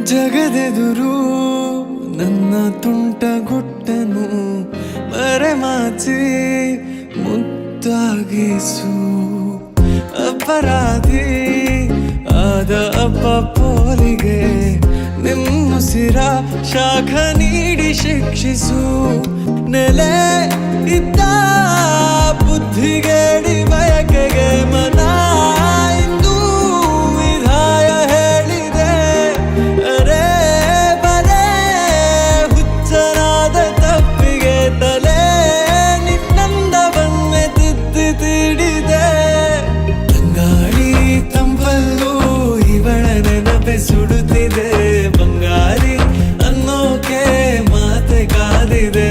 ಜಗದೆದುರು ನನ್ನ ತುಂಟ ಗುಟ್ಟನು ಮರೆಮಾಚಿ ಮುದ್ದಾಗಿಸು ಅಪರಾಧಿ ಆದ ಅಪ್ಪ ಪೋಲಿಗೆ ನಿಮ್ಮುಸಿರ ಶಾಖ ನೀಡಿ ಶಿಕ್ಷಿಸು. ನೆಲೆ ಇದ್ದ ಕಡೆ ಸುಡುತ್ತಿದೆ ಬಂಗಾರಿ ಅನ್ನೋಕೆ ಮಾತೆ ಕಾದಿದೆ.